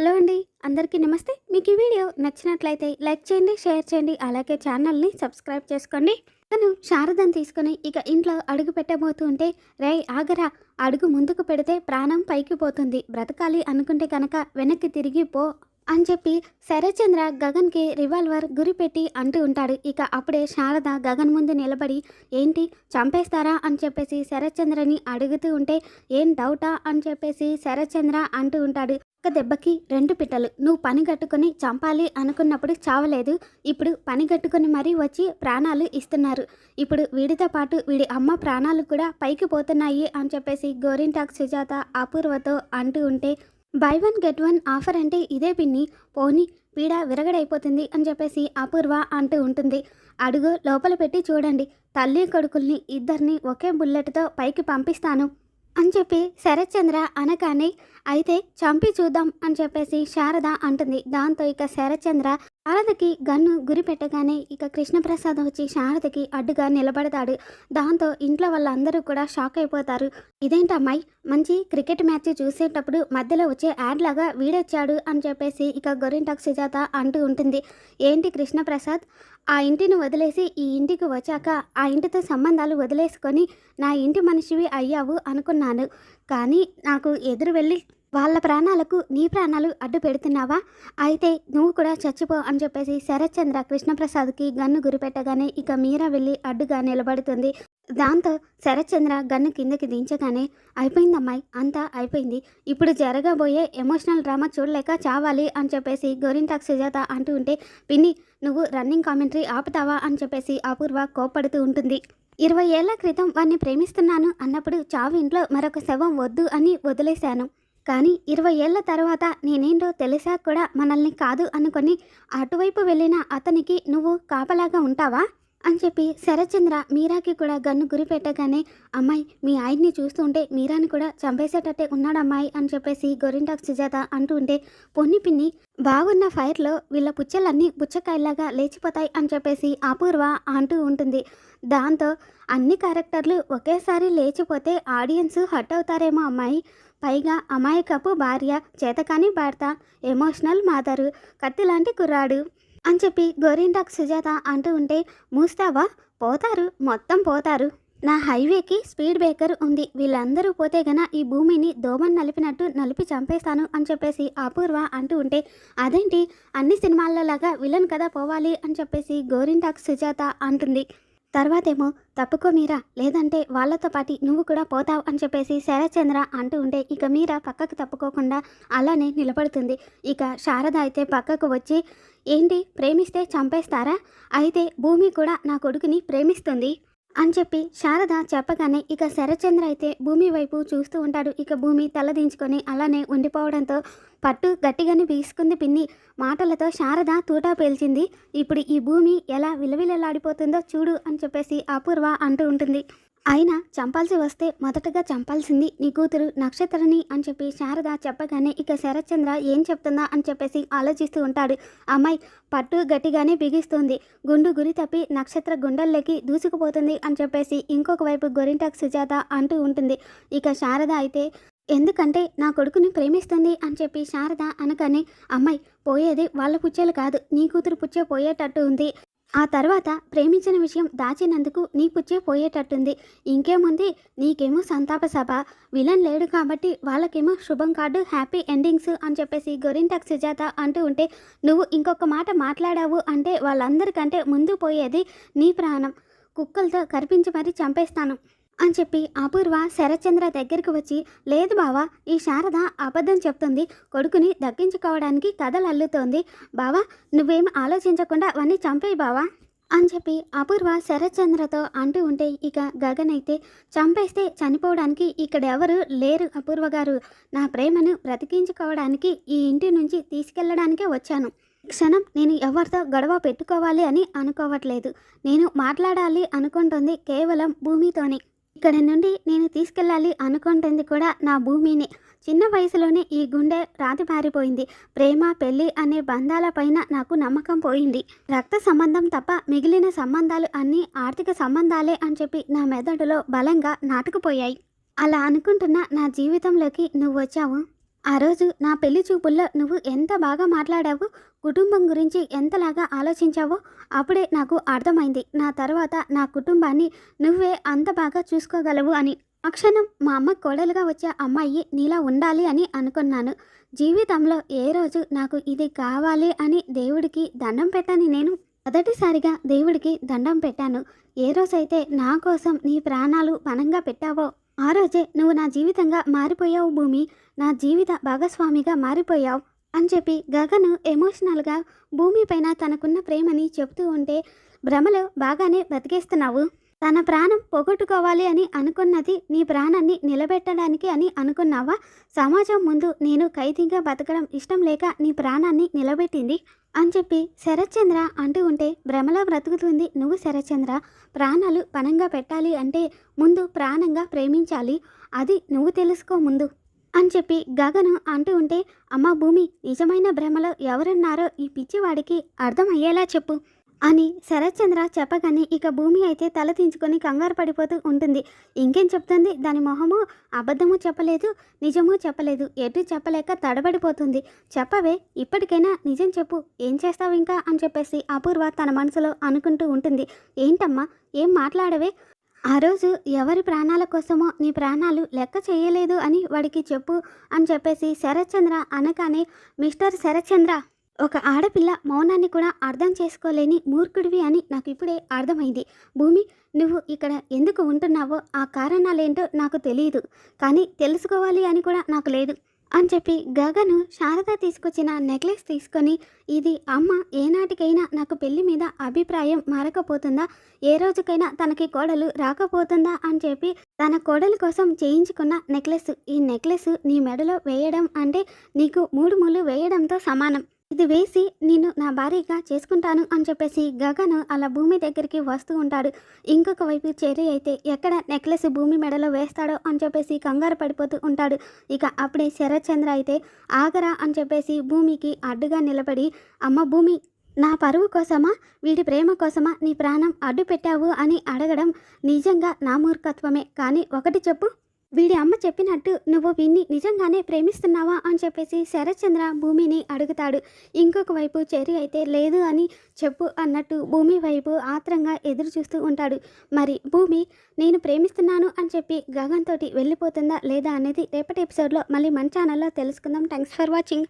Hello అండి అందరికీ నమస్తే. మీకు ఈ వీడియో నచ్చినట్లయితే లైక్ చేయండి షేర్ చేయండి అలాగే ఛానల్ని సబ్స్క్రైబ్ చేసుకోండి. తను శారదను తీసుకుని ఇక ఇంట్లో అడుగు పెట్టబోతుంటే రే ఆగరా అడుగు ముందుకు పెడితే ప్రాణం పైకి పోతుంది. బ్రతకాలి అనుకుంటే కనుక వెనక్కి తిరిగి పో. అని చెప్పి శరచంద్ర గగన్కి రివాల్వర్ గురిపెట్టి అంటూ ఉంటాడు. ఇక అప్పుడే శారద గగన్ ముందు నిలబడి ఏంటి చంపేస్తారా? అని చెప్పేసి శరత్చంద్రని అడుగుతూ ఉంటే ఏం డౌటా? అని చెప్పేసి శరత్చంద్ర అంటూ ఉంటాడు. ఒక దెబ్బకి రెండు పిట్టలు. నువ్వు పని కట్టుకొని చంపాలి అనుకున్నప్పుడు చావలేదు. ఇప్పుడు పని కట్టుకొని మరీ వచ్చి ప్రాణాలు ఇస్తున్నారు. ఇప్పుడు వీడితో పాటు వీడి అమ్మ ప్రాణాలు కూడా పైకి పోతున్నాయి అని చెప్పేసి గోరింటాక్ సుజాత అపూర్వతో అంటూ ఉంటే buy one get one offer అంటే ఇదే పిన్ని. పోనీ పీడ విరగడైపోతుంది అని చెప్పేసి అపూర్వ అంటూ ఉంటుంది. అడుగు లోపల పెట్టి చూడండి. తల్లి కొడుకుల్ని ఇద్దరిని ఒకే బుల్లెట్తో పైకి పంపిస్తాను అని చెప్పి శరత్చంద్ర అనగానే అయితే చంపి చూద్దాం అని చెప్పేసి శారద అంటుంది. దాంతో ఇక శరత్చంద్ర శారదకి గన్ను గురి పెట్టగానే ఇక కృష్ణప్రసాద్ వచ్చి శారదకి అడ్డుగా నిలబడతాడు. దాంతో ఇంట్లో వాళ్ళందరూ కూడా షాక్ అయిపోతారు. ఇదేంటమ్మాయి మంచి క్రికెట్ మ్యాచ్ చూసేటప్పుడు మధ్యలో వచ్చే యాడ్ లాగా వీడొచ్చాడు అని చెప్పేసి ఇక గొరింటాక్ సుజాత అంటూ ఉంటుంది. ఏంటి కృష్ణప్రసాద్? ఆ ఇంటిని వదిలేసి ఈ ఇంటికి వచ్చాక ఆ ఇంటితో సంబంధాలు వదిలేసుకొని నా ఇంటి మనిషివి అయ్యావు అనుకున్నాను. కానీ నాకు ఎదురు వెళ్ళి వాళ్ళ ప్రాణాలకు నీ ప్రాణాలు అడ్డు పెడుతున్నావా? అయితే నువ్వు కూడా చచ్చిపో అని చెప్పేసి శరత్చంద్ర కృష్ణప్రసాద్కి గన్ను గురిపెట్టగానే ఇక మీరా వెళ్ళి అడ్డుగా నిలబడుతుంది. దాంతో శరత్చంద్ర గన్ను కిందకి దించగానే అయిపోయిందమ్మాయి అంతా అయిపోయింది. ఇప్పుడు జరగబోయే ఎమోషనల్ డ్రామా చూడలేక చావాలి అని చెప్పేసి గోరింటాక్ సుజాత అంటూ ఉంటే పిన్ని నువ్వు రన్నింగ్ కామెంటరీ ఆపుతావా? అని చెప్పేసి అపూర్వ కోప్పడుతూ ఉంటుంది. ఇరవై ఏళ్ళ క్రితం వాడిని ప్రేమిస్తున్నాను అన్నప్పుడు చావు ఇంట్లో మరొక శవం వద్దు అని వదిలేశాను. కానీ ఇరవై ఏళ్ళ తర్వాత నేనేంటో తెలిసా కూడా మనల్ని కాదు అనుకొని అటువైపు వెళ్ళిన అతనికి నువ్వు కాపలాగా ఉంటావా? అని చెప్పి శరచంద్ర మీరాకి కూడా గన్ను గురి పెట్టగానే అమ్మాయి మీ ఆయన్ని చూస్తుంటే మీరాని కూడా చంపేసేటట్టే ఉన్నాడు అమ్మాయి అని చెప్పేసి గొరింటాక్ సుజాత అంటూ ఉంటే పొన్ని పిన్ని బాగున్న ఫైర్లో వీళ్ళ పుచ్చలన్నీ పుచ్చకాయలాగా లేచిపోతాయి అని చెప్పేసి అపూర్వ అంటూ ఉంటుంది. దాంతో అన్ని క్యారెక్టర్లు ఒకేసారి లేచిపోతే ఆడియన్స్ హట్ అవుతారేమో అమ్మాయి. పైగా అమాయకపు భార్య చేతకాని భర్త ఎమోషనల్ మాదరు కత్తిలాంటి కుర్రాడు. అని చెప్పి గోరింటాక్ సుజాత అంటూ ఉంటే మూస్తావా? పోతారు. మొత్తం పోతారు. నా హైవేకి స్పీడ్ బ్రేకర్ ఉంది. వీళ్ళందరూ పోతే గన ఈ భూమిని దోమని నలిపినట్టు నలిపి చంపేస్తాను అని చెప్పేసి అపూర్వ అంటూ ఉంటే అదేంటి? అన్ని సినిమాలలాగా విలన్ కదా పోవాలి అని చెప్పేసి గోరింటాక్ సుజాత అంటుంది. తర్వాతేమో తప్పుకో మీరా లేదంటే వాళ్ళతో పాటి నువ్వు కూడా పోతావు అని చెప్పేసి శరచంద్ర అంటూ ఉంటే ఇక మీరా పక్కకు తప్పుకోకుండా అలానే నిలబడుతుంది. ఇక శారద అయితే పక్కకు వచ్చి ఏంటి ప్రేమిస్తే చంపేస్తారా? అయితే భూమి కూడా నా కొడుకుని ప్రేమిస్తుంది అని చెప్పి శారద చెప్పగానే ఇక శరచంద్ర అయితే భూమి వైపు చూస్తూ ఉంటాడు. ఇక భూమి తలదించుకొని అలానే ఉండిపోవడంతో పట్టు గట్టిగానే బీసుకుంది పిన్ని. మాటలతో శారద తూటా పేల్చింది. ఇప్పుడు ఈ భూమి ఎలా విలవిలలాడిపోతుందో చూడు అని చెప్పేసి అపూర్వ అంటూ ఉంటుంది. అయినా చంపాల్సి వస్తే మొదటగా చంపాల్సింది నీ కూతురు నక్షత్రని అని చెప్పి శారద చెప్పగానే ఇక శరత్చంద్ర ఏం చెప్తుందా అని చెప్పేసి ఆలోచిస్తూ ఉంటాడు. అమ్మాయి పట్టు గట్టిగానే బిగిస్తుంది. గుండు గురి తప్పి నక్షత్ర గుండెల్లోకి దూసుకుపోతుంది అని చెప్పేసి ఇంకొక వైపు గొరింటాక్ సుజాత అంటూ ఉంటుంది. ఇక శారద అయితే ఎందుకంటే నా కొడుకుని ప్రేమిస్తుంది అని చెప్పి శారద అనగానే అమ్మాయి పోయేది వాళ్ళ పుచ్చేలు కాదు. నీ కూతురు పుచ్చే పోయేటట్టు ఉంది. ఆ తర్వాత ప్రేమించిన విషయం దాచినందుకు నీ పుచ్చే పోయేటట్టుంది. ఇంకేముంది? నీకేమో సంతాప సభ. విలన్ లేడు కాబట్టి వాళ్ళకేమో శుభం కార్డు హ్యాపీ ఎండింగ్స్ అని చెప్పేసి గొరింటాక్ సుజాత అంటూ ఉంటే నువ్వు ఇంకొక మాట మాట్లాడావు అంటే వాళ్ళందరికంటే ముందు పోయేది నీ ప్రాణం. కుక్కలతో కరిపించి మరీ చంపేస్తాను. అని చెప్పి అపూర్వ శరత్చంద్ర దగ్గరికి వచ్చి లేదు బావా ఈ శారద అబద్ధం చెప్తుంది. కొడుకుని దక్కించుకోవడానికి కథలు అల్లుతోంది. బావా నువ్వేం ఆలోచించకుండా అవన్నీ చంపేయి బావా అని చెప్పి అపూర్వ శరత్చంద్రతో అంటూ ఉంటే ఇక గగన్ అయితే చంపేస్తే చనిపోవడానికి ఇక్కడ ఎవరు లేరు అపూర్వ గారు. నా ప్రేమను బ్రతికించుకోవడానికి ఈ ఇంటి నుంచి తీసుకెళ్ళడానికే వచ్చాను. క్షణం నేను ఎవరితో గొడవ పెట్టుకోవాలి అని అనుకోవట్లేదు. నేను మాట్లాడాలి అనుకుంటుంది కేవలం భూమితోనే. ఇక్కడ నుండి నేను తీసుకెళ్ళాలి అనుకుంటుంది కూడా నా భూమిని. చిన్న వయసులోనే ఈ గుండె రాతి పారిపోయింది ప్రేమ పెళ్ళి అనే బంధాలపైన నాకు నమ్మకం పోయింది. రక్త సంబంధం తప్ప మిగిలిన సంబంధాలు అన్నీ ఆర్థిక సంబంధాలే అని చెప్పి నా మెదడులో బలంగా నాటుకుపోయాయి. అలా అనుకుంటున్న నా జీవితంలోకి నువ్వు వచ్చావు ఆ రోజు నా పెళ్ళి చూపుల్లో నువ్వు ఎంత బాగా మాట్లాడావు కుటుంబం గురించి ఎంతలాగా ఆలోచించావో అప్పుడే నాకు అర్థమైంది. నా తర్వాత నా కుటుంబాన్ని నువ్వే అంత బాగా చూసుకోగలవు అని. అక్షణం మా అమ్మ కోడలుగా వచ్చే అమ్మాయి నీలా ఉండాలి అని అనుకున్నాను. జీవితంలో ఏ రోజు నాకు ఇది కావాలి అని దేవుడికి దండం పెట్టని నేను మొదటిసారిగా దేవుడికి దండం పెట్టాను. ఏ రోజైతే నా కోసం నీ ప్రాణాలు పణంగా పెట్టావో ఆ రోజే నువ్వు నా జీవితంగా మారిపోయావు భూమి. నా జీవిత భాగస్వామిగా మారిపోయావు అని చెప్పి గగను ఎమోషనల్గా భూమి పైన తనకున్న ప్రేమని చెప్తూ ఉంటే భ్రమలో బాగానే బతికేస్తున్నావు. తన ప్రాణం పోగొట్టుకోవాలి అని అనుకున్నది నీ ప్రాణాన్ని నిలబెట్టడానికి అని అనుకున్నావా? సమాజం ముందు నేను ఖైదీగా బతకడం ఇష్టం లేక నీ ప్రాణాన్ని నిలబెట్టింది అని చెప్పి శరత్చంద్ర అంటూ ఉంటే భ్రమలో బ్రతుకుతుంది నువ్వు శరత్చంద్ర. ప్రాణాలు పణంగా పెట్టాలి అంటే ముందు ప్రాణంగా ప్రేమించాలి. అది నువ్వు తెలుసుకో ముందు అని చెప్పి గగను అంటూ ఉంటే అమ్మ భూమి నిజమైన భ్రమలో ఎవరున్నారో ఈ పిచ్చివాడికి అర్థమయ్యేలా చెప్పు. అని శరత్చంద్ర చెప్పగానే ఇక భూమి అయితే తల దించుకొని కంగారు పడిపోతూ ఉంటుంది. ఇంకేం చెప్తుంది? దాని మొహము అబద్ధము చెప్పలేదు నిజము చెప్పలేదు. ఎటు చెప్పలేక తడబడిపోతుంది. చెప్పవే ఇప్పటికైనా నిజం చెప్పు. ఏం చేస్తావు ఇంకా? అని చెప్పేసి అపూర్వ తన మనసులో అనుకుంటూ ఉంటుంది. ఏంటమ్మా? ఏం మాట్లాడవే? ఆ రోజు ఎవరి ప్రాణాల కోసమో నీ ప్రాణాలు లెక్క చేయలేదు అని వాడికి చెప్పు అని చెప్పేసి శరత్చంద్ర అనగానే మిస్టర్ శరత్చంద్ర ఒక ఆడపిల్ల మౌనాన్ని కూడా అర్థం చేసుకోలేని మూర్ఖుడివి అని నాకు ఇప్పుడే అర్థమైంది. భూమి నువ్వు ఇక్కడ ఎందుకు ఉంటున్నావో ఆ కారణాలేంటో నాకు తెలియదు కానీ తెలుసుకోవాలి అని కూడా నాకు లేదు. అని చెప్పి గగను శారద తీసుకొచ్చిన నెక్లెస్ తీసుకొని ఇది అమ్మ ఏనాటికైనా నాకు పెళ్ళి మీద అభిప్రాయం మారకపోతుందా? ఏ రోజుకైనా తనకి కోడలు రాకపోతుందా? అని చెప్పి తన కోడలు కోసం చేయించుకున్న నెక్లెస్. ఈ నెక్లెస్ నీ మెడలో వేయడం అంటే నీకు మూడు ముళ్ళు వేయడంతో సమానం. ఇది వేసి నేను నా భార్యగా చేసుకుంటాను అని చెప్పేసి గగను అలా భూమి దగ్గరికి వస్తూ ఉంటాడు. ఇంకొక వైపు చెర్రీ అయితే ఎక్కడ నెక్లెస్ భూమి మెడలో వేస్తాడో అని చెప్పేసి కంగారు పడిపోతూ ఉంటాడు. ఇక అప్పుడే శరత్చంద్ర అయితే ఆగరా అని చెప్పేసి భూమికి అడ్డుగా నిలబడి అమ్మ భూమి నా పరువు కోసమా? వీడి ప్రేమ కోసమా? నీ ప్రాణం అడ్డు పెట్టావు అని అడగడం నిజంగా నా మూర్ఖత్వమే. కానీ ఒకటి చెప్పు. వీడి అమ్మ చెప్పినట్టు నువ్వు విన్ని నిజంగానే ప్రేమిస్తున్నావా అని చెప్పేసి శరత్చంద్ర భూమిని అడుగుతాడు. ఇంకొక వైపు చెరి అయితే లేదు అని చెప్పు అన్నట్టు భూమి వైపు ఆత్రంగా ఎదురు చూస్తూ ఉంటాడు. మరి భూమి నేను ప్రేమిస్తున్నాను అని చెప్పి గగన్ తోటి వెళ్ళిపోతుందా లేదా అనేది రేపటి ఎపిసోడ్లో మళ్ళీ మన ఛానల్లో తెలుసుకుందాం. Thanks for watching